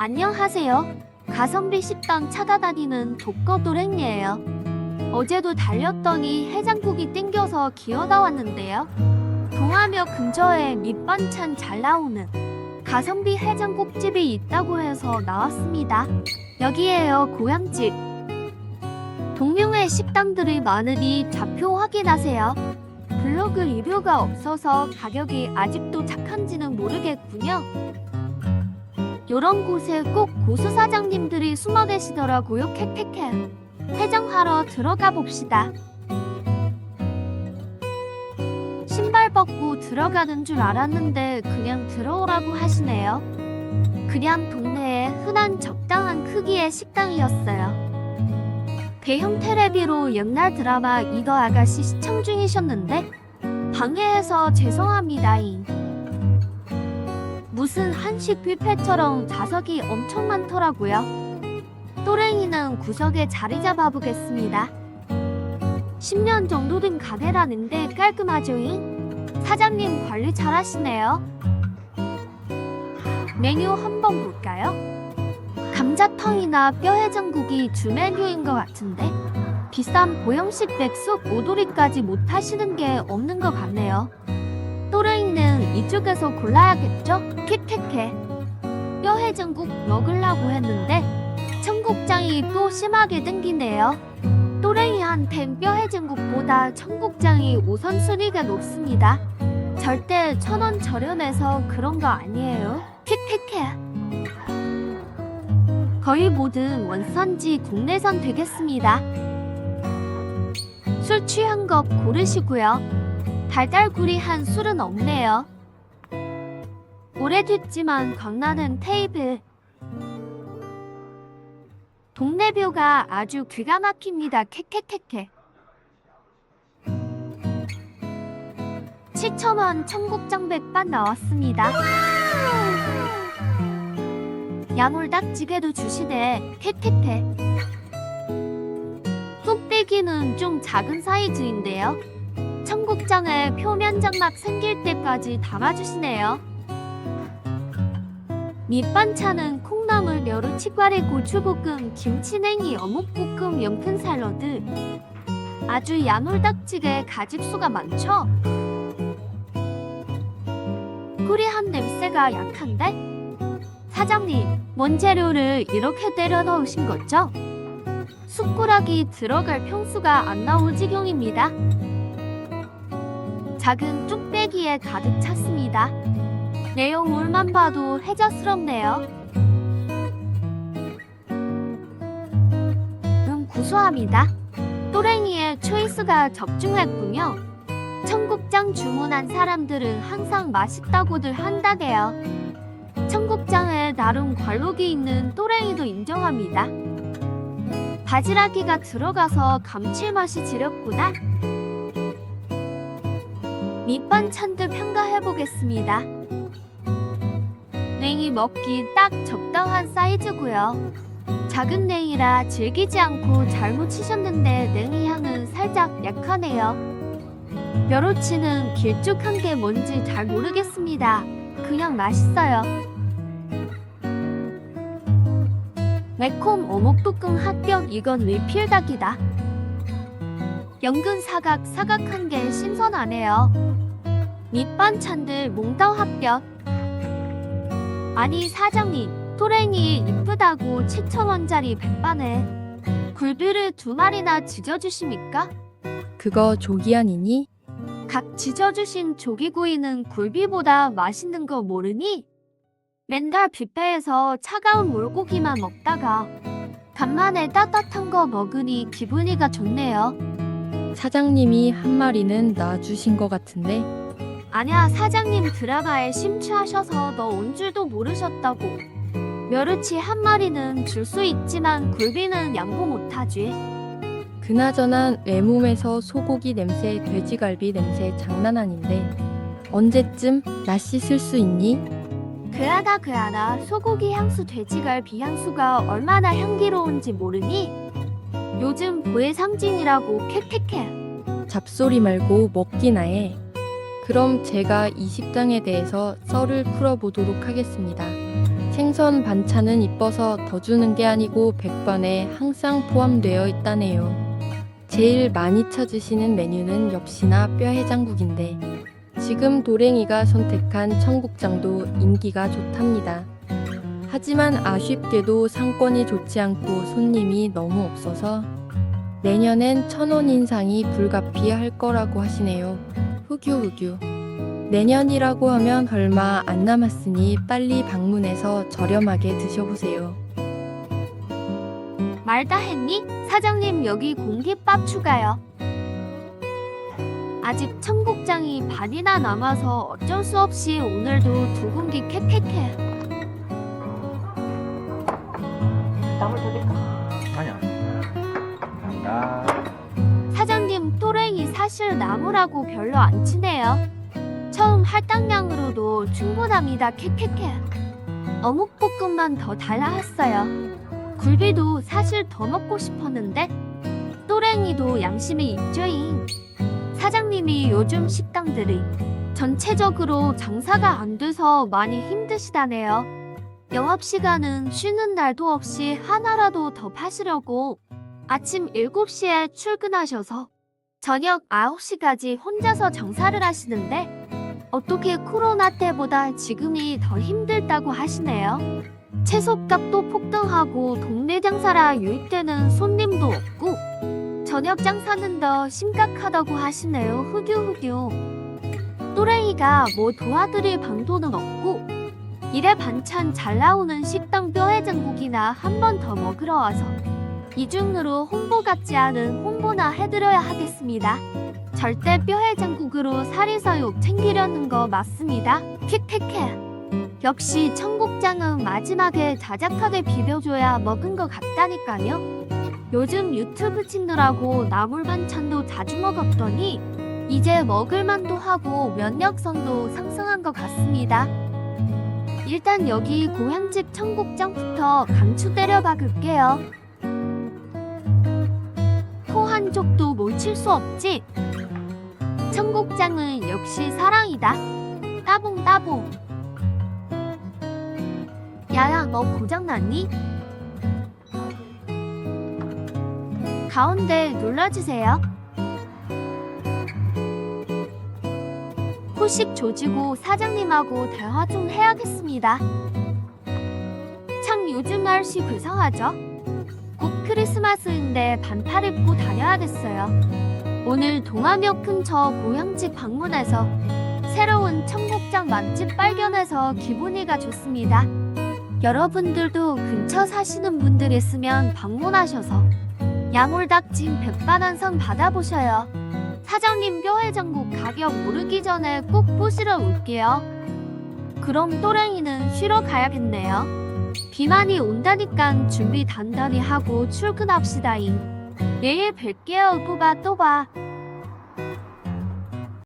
안녕하세요. 가성비 식당 찾아다니는 독거도랭이에요. 어제도 달렸더니 해장국이 땡겨서 기어다 왔는데요. 동화역 근처에 밑반찬 잘 나오는 가성비 해장국집이 있다고 해서 나왔습니다. 여기에요, 고향집. 동명의 식당들이 많으니 좌표 확인하세요. 블로그 리뷰가 없어서 가격이 아직도 착한지는 모르겠군요. 요런 곳에 꼭 고수 사장님들이 숨어 계시더라고요. 캣캣캣. 해장하러 들어가 봅시다. 신발 벗고 들어가는 줄 알았는데 그냥 들어오라고 하시네요. 그냥 동네에 흔한 적당한 크기의 식당이었어요. 대형 테레비로 옛날 드라마 이더 아가씨 시청 중이셨는데 방해해서 죄송합니다잉. 무슨 한식 뷔페처럼 좌석이 엄청 많더라고요. 또랭이는 구석에 자리 잡아 보겠습니다. 10년 정도 된 가게라는데 깔끔하죠잉? 사장님 관리 잘하시네요. 메뉴 한번 볼까요? 감자탕이나 뼈해장국이 주 메뉴인 것 같은데 비싼 보형식 백숙 오돌이까지 못 하시는 게 없는 것 같네요. 이쪽에서 골라야겠죠? 캣캣캣 뼈해장국 먹으려고 했는데 청국장이 또 심하게 땡기네요. 또래이한텐 뼈해장국보다 청국장이 우선순위가 높습니다. 절대 천 원 저렴해서 그런 거 아니에요. 캣캣캣 거의 모든 원산지 국내산 되겠습니다. 술 취한 것 고르시고요. 달달구리한 술은 없네요. 오래됐지만 광나는 테이블. 동네뷰가 아주 기가 막힙니다. 캐캐캐캐. 7천원 청국장 백반 나왔습니다. 야물닭찌개도 주시네. 캐캐캐. 뚝배기는 좀 작은 사이즈인데요. 청국장에 표면 장막 생길 때까지 담아주시네요. 밑반찬은 콩나물, 멸우, 치과리, 고추볶음, 김치냉이, 어묵볶음, 연근 샐러드. 아주 야물닭찌개 가짓수가 많죠? 꾸리한 냄새가 약한데? 사장님, 뭔 재료를 이렇게 때려 넣으신 거죠? 숟가락이 들어갈 평수가 안 나올 지경입니다. 작은 뚝배기에 가득 찼습니다. 내용물만 봐도 해자스럽네요. 음, 구수합니다. 또랭이의 초이스가 적중했군요. 청국장 주문한 사람들은 항상 맛있다고들 한다게요. 청국장에 나름 관록이 있는 또랭이도 인정합니다. 바지락이가 들어가서 감칠맛이 지렸구나. 밑반찬도 평가해보겠습니다. 냉이 먹기 딱 적당한 사이즈고요. 작은 냉이라 질기지 않고 잘 무치셨는데 냉이 향은 살짝 약하네요. 멸우치는 길쭉한 게 뭔지 잘 모르겠습니다. 그냥 맛있어요. 매콤 어묵볶음 합격 이건 리필닭이다. 연근 사각 사각한 게 신선하네요. 밑반찬들 몽따 합격. 아니 사장님 토랭이 이쁘다고 7천원짜리 백반에 굴비를 두 마리나 지져주십니까? 그거 조기안이니? 각 지져주신 조기구이는 굴비보다 맛있는 거 모르니? 맨날 뷔페에서 차가운 물고기만 먹다가 간만에 따뜻한 거 먹으니 기분이가 좋네요. 사장님이 한 마리는 놔주신 것 같은데 아냐 사장님 드라마에 심취하셔서 너 온 줄도 모르셨다고. 멸우치 한 마리는 줄 수 있지만 굴비는 양보 못하지. 그나저나 내 몸에서 소고기 냄새, 돼지갈비 냄새 장난 아닌데 언제쯤 나 씻을 수 있니? 그하다 그하다 소고기 향수 돼지갈비 향수가 얼마나 향기로운지 모르니? 요즘 보의 상징이라고 캣캣캣. 잡소리 말고 먹기나 해. 그럼 제가 이 식당에 대해서 썰을 풀어보도록 하겠습니다. 생선 반찬은 이뻐서 더 주는 게 아니고 백반에 항상 포함되어 있다네요. 제일 많이 찾으시는 메뉴는 역시나 뼈 해장국인데 지금 도랭이가 선택한 청국장도 인기가 좋답니다. 하지만 아쉽게도 상권이 좋지 않고 손님이 너무 없어서 내년엔 천 원 인상이 불가피할 거라고 하시네요. 후규후규. 내년이라고 하면 얼마 안 남았으니 빨리 방문해서 저렴하게 드셔보세요. 말 다 했니? 사장님 여기 공깃밥 추가요. 아직 청국장이 반이나 남아서 어쩔 수 없이 오늘도 두 공기 캐캐캐. 땀을 더 낼까? 아니야. 감사합니다. 사실 나무라고 별로 안 치네요. 처음 할당량으로도 충분합니다. 캐캐캐. 어묵볶음만 더 달라 했어요. 굴비도 사실 더 먹고 싶었는데 또랭이도 양심이 있죠잉. 사장님이 요즘 식당들이 전체적으로 장사가 안 돼서 많이 힘드시다네요. 영업시간은 쉬는 날도 없이 하나라도 더 파시려고 아침 7시에 출근하셔서 저녁 9시까지 혼자서 장사를 하시는데 어떻게 코로나 때보다 지금이 더 힘들다고 하시네요. 채소값도 폭등하고 동네 장사라 유입되는 손님도 없고 저녁 장사는 더 심각하다고 하시네요. 후규후규. 또래이가 뭐 도와드릴 방도는 없고 일에 반찬 잘 나오는 식당 뼈해장국이나 한 번 더 먹으러 와서 이중으로 홍보 같지 않은 홍보나 해드려야 하겠습니다. 절대 뼈해장국으로 사리사욕 챙기려는 거 맞습니다. 킥킥해. 역시 청국장은 마지막에 자작하게 비벼줘야 먹은 것 같다니까요. 요즘 유튜브 찍느라고 나물 반찬도 자주 먹었더니 이제 먹을만도 하고 면역성도 상승한 것 같습니다. 일단 여기 고향집 청국장부터 강추 때려 박을게요. 코 한쪽도 놓칠 수 없지. 청국장은 역시 사랑이다. 따봉 따봉. 야야 너 고장났니? 가운데 눌러주세요. 후식 조지고 사장님하고 대화 좀 해야겠습니다. 참 요즘 날씨 불쌍하죠? 곧 크리스마스인데 반팔 입고 다녀야겠어요. 오늘 동화역 근처 고향집 방문해서 새로운 청국장 맛집 발견해서 기분이가 좋습니다. 여러분들도 근처 사시는 분들 있으면 방문하셔서 야물닭찜 백반 한상 받아보셔요. 사장님 뼈해장국 가격 오르기 전에 꼭 보시러 올게요. 그럼 또랭이는 쉬러 가야겠네요. 비만이 온다니깐 준비 단단히 하고 출근합시다잉. 내일 뵐게요. 또봐 또봐.